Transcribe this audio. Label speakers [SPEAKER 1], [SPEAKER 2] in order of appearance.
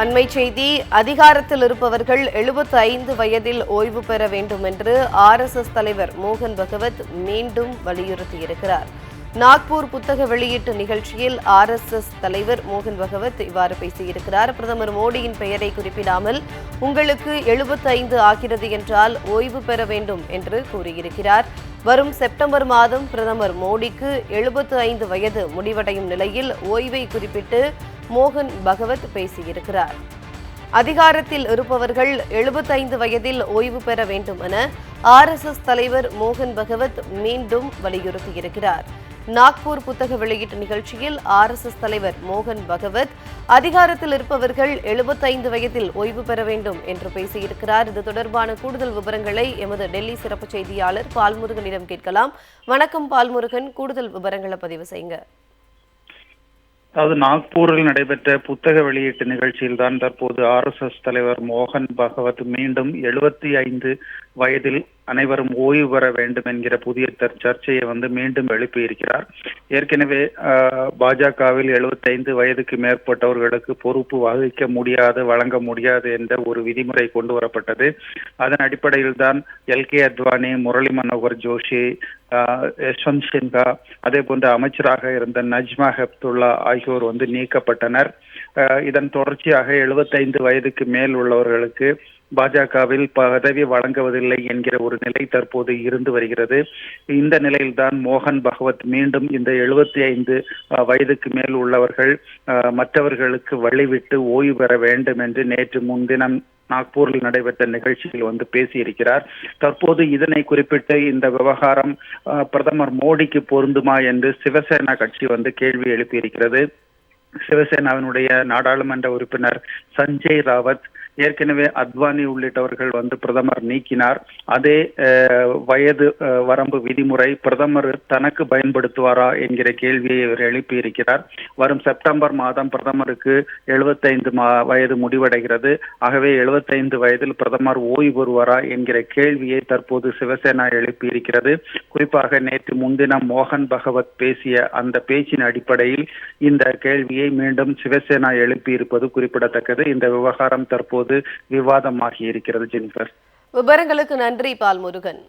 [SPEAKER 1] அண்மை செய்தி அதிகாரத்தில் இருப்பவர்கள் 75 வயதில் ஓய்வு பெற வேண்டும் என்று ஆர்எஸ்எஸ் தலைவர் மோகன் பகவத் மீண்டும் வலியுறுத்தியிருக்கிறார். நாக்பூர் புத்தக வெளியீட்டு நிகழ்ச்சியில் ஆர்எஸ்எஸ் தலைவர் மோகன் பகவத் இவ்வாறு பேசியிருக்கிறார். பிரதமர் மோடியின் பெயரை குறிப்பிடாமல் உங்களுக்கு 75 ஆகிறது என்றால் ஓய்வு பெற வேண்டும் என்று கூறியிருக்கிறார். வரும் செப்டம்பர் மாதம் பிரதமர் மோடிக்கு 75 வயது முடிவடையும் நிலையில் ஓய்வை குறிப்பிட்டு மோகன் பகவத் பேசியிருக்கிறார். அதிகாரத்தில் இருப்பவர்கள் 75 வயதில் ஓய்வு பெற வேண்டும் என ஆர்எஸ்எஸ் தலைவர் மோகன் பகவத் மீண்டும் வலியுறுத்தியிருக்கிறார். நாக்பூர் புத்தக வெளியீட்டு நிகழ்ச்சியில் ஆர்எஸ்எஸ் தலைவர் மோகன் பகவத் அதிகாரத்தில் இருப்பவர்கள் 75 வயதில் ஓய்வு பெற வேண்டும் என்று பேசியிருக்கிறார். இது தொடர்பான கூடுதல் விவரங்களை எமது டெல்லி சிறப்பு செய்தியாளர் பால்முருகனிடம் கேட்கலாம். வணக்கம் பால்முருகன் கூடுதல் விவரங்களை பதிவு செய்யுங்க.
[SPEAKER 2] அதாவது நாக்பூரில் நடைபெற்ற புத்தக வெளியீட்டு நிகழ்ச்சியில் தான் தற்போது ஆர்எஸ்எஸ் தலைவர் மோகன் பகவத் மீண்டும் எழுபத்தி ஐந்து வயதில் அனைவரும் ஓய்வு பெற வேண்டும் என்கிற புதிய சர்ச்சையை வந்து மீண்டும் எழுப்பியிருக்கிறார். ஏற்கனவே ஆஹ், பாஜகவில் 75 வயதுக்கு மேற்பட்டவர்களுக்கு பொறுப்பு வகிக்க முடியாது வழங்க முடியாது என்ற ஒரு விதிமுறை கொண்டு வரப்பட்டது. அதன் அடிப்படையில் தான் எல். கே. அத்வானி முரளி மனோகர் ஜோஷி ஆஹ், யஷ்வந்த் சின்ஹா அதே போன்ற அமைச்சராக இருந்த நஜ்மா ஹெப்துல்லா ஆகியோர் வந்து நீக்கப்பட்டனர். இதன் தொடர்ச்சியாக 75 வயதுக்கு மேல் உள்ளவர்களுக்கு பாஜகவில் பதவி வழங்குவதில்லை என்கிற ஒரு நிலை தற்போது இருந்து வருகிறது. இந்த நிலையில்தான் மோகன் பகவத் மீண்டும் இந்த 75 ஐந்து வயதுக்கு மேல் உள்ளவர்கள் ஆஹ், மற்றவர்களுக்கு வழிவிட்டு ஓய்வு பெற வேண்டும் என்று நேற்று முன்தினம் நாக்பூரில் நடைபெற்ற நிகழ்ச்சியில் வந்து பேசியிருக்கிறார். தற்போது இதனை குறிப்பிட்டு இந்த விவகாரம் ஆஹ், பிரதமர் மோடிக்கு பொருந்துமா என்று சிவசேனா கட்சி வந்து கேள்வி எழுப்பியிருக்கிறது. சிவசேனாவினுடைய நாடாளுமன்ற உறுப்பினர் சஞ்சய் ராவத் ஏற்கனவே அத்வானி உள்ளிட்டவர்கள் வந்து பிரதமர் நீக்கினார். அதே வயது வரம்பு விதிமுறை பிரதமர் தனக்கு பயன்படுத்துவாரா என்கிற கேள்வியை இவர் எழுப்பியிருக்கிறார். வரும் செப்டம்பர் மாதம் பிரதமருக்கு எழுபத்தைந்து வயது முடிவடைகிறது. ஆகவே 75 வயதில் பிரதமர் ஓய்வு பெறுவாரா என்கிற கேள்வியை தற்போது சிவசேனா எழுப்பியிருக்கிறது. குறிப்பாக நேற்று முன்தினம் மோகன் பகவத் பேசிய அந்த பேச்சின் அடிப்படையில் இந்த கேள்வியை மீண்டும் சிவசேனா எழுப்பியிருப்பது குறிப்பிடத்தக்கது. இந்த விவகாரம் தற்போது விவாதமாகி இருக்கிறது ஜெனிஃபர்
[SPEAKER 1] விவரங்களுக்கு நன்றி பால்முருகன்.